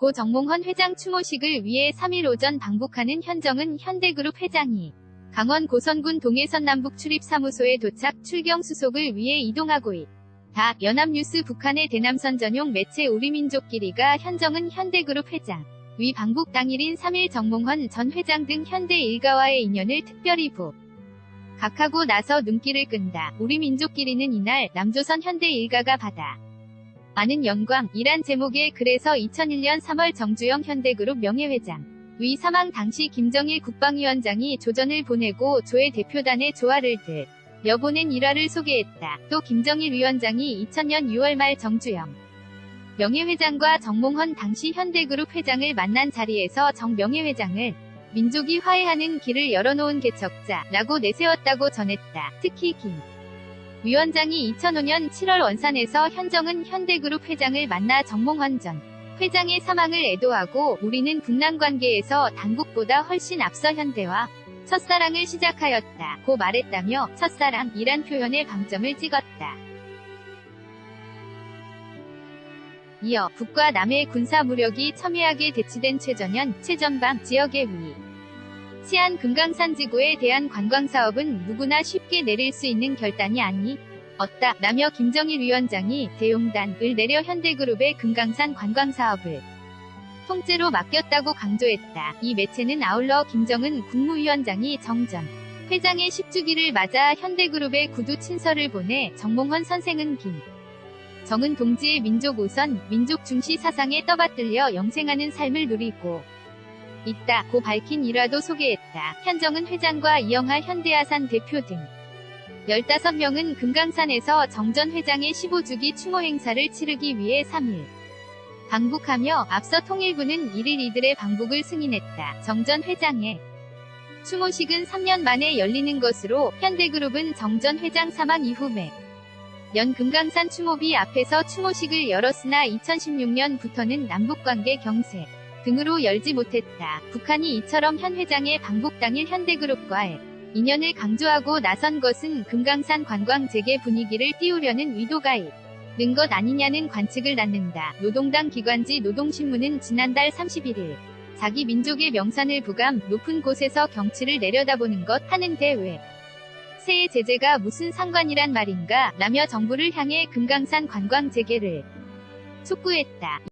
고 정몽헌 회장 추모식을 위해 3일 오전 방북하는 현정은 현대그룹 회장이 강원 고선군 동해선 남북 출입사무소에 도착 출경 수속을 위해 이동하고 있다. 연합뉴스 북한의 대남선 전용 매체 우리민족끼리가 현정은 현대그룹 회장 위 방북 당일인 3일 정몽헌 전 회장 등 현대 일가와의 인연을 특별히 부 각하고 나서 눈길을 끈다. 우리 민족끼리는 이날 남조선 현대 일가가 받아 많은 영광이란 제목의 그래서 2001년 3월 정주영 현대그룹 명예회장 위 사망 당시 김정일 국방위원장이 조전을 보내고 조의 대표단에 조화를 들 여보낸 일화를 소개했다. 또 김정일 위원장이 2000년 6월 말 정주영 명예회장과 정몽헌 당시 현대그룹 회장을 만난 자리에서 정 명예회장을 민족이 화해하는 길을 열어놓은 개척자라고 내세웠다고 전했다. 특히 김 위원장이 2005년 7월 원산에서 현정은 현대그룹 회장을 만나 정몽헌 전 회장의 사망을 애도하고 우리는 북남 관계에서 당국보다 훨씬 앞서 현대와 첫사랑을 시작하였다. 고 말했다며 첫사랑이란 표현에 방점을 찍었다. 이어 북과 남의 군사 무력이 첨예하게 대치된 최전현, 최전방 지역의 위. 치안 금강산 지구에 대한 관광 사업은 누구나 쉽게 내릴 수 있는 결단이 아니 없다. 라며 김정일 위원장이 대용단을 내려 현대그룹의 금강산 관광 사업을 통째로 맡겼다고 강조했다. 이 매체는 아울러 김정은 국무위원장이 정전 회장의 10주기를 맞아 현대그룹에 구두 친서를 보내 정몽헌 선생은 김 정은 동지의 민족 우선, 민족 중시 사상에 떠받들려 영생하는 삶을 누리고 있다고 밝힌 일화도 소개했다. 현정은 회장과 이영하 현대아산 대표 등 15명은 금강산에서 정전 회장의 15주기 추모 행사를 치르기 위해 3일 방북하며 앞서 통일부는 1일 이들의 방북을 승인했다. 정전 회장의 추모식은 3년 만에 열리는 것으로 현대그룹은 정전 회장 사망 이후 매 연 금강산 추모비 앞에서 추모식을 열었으나 2016년부터는 남북관계 경세 등으로 열지 못했다. 북한이 이처럼 현 회장의 방북 당일 현대그룹과의 인연을 강조하고 나선 것은 금강산 관광 재개 분위기를 띄우려는 의도가 있는 것 아니냐는 관측을 낳는다. 노동당 기관지 노동신문은 지난달 31일 자기 민족의 명산을 부감 높은 곳에서 경치를 내려다보는 것 하는 대회 새해 제재가 무슨 상관이란 말인가 라며 정부를 향해 금강산 관광 재개를 촉구했다.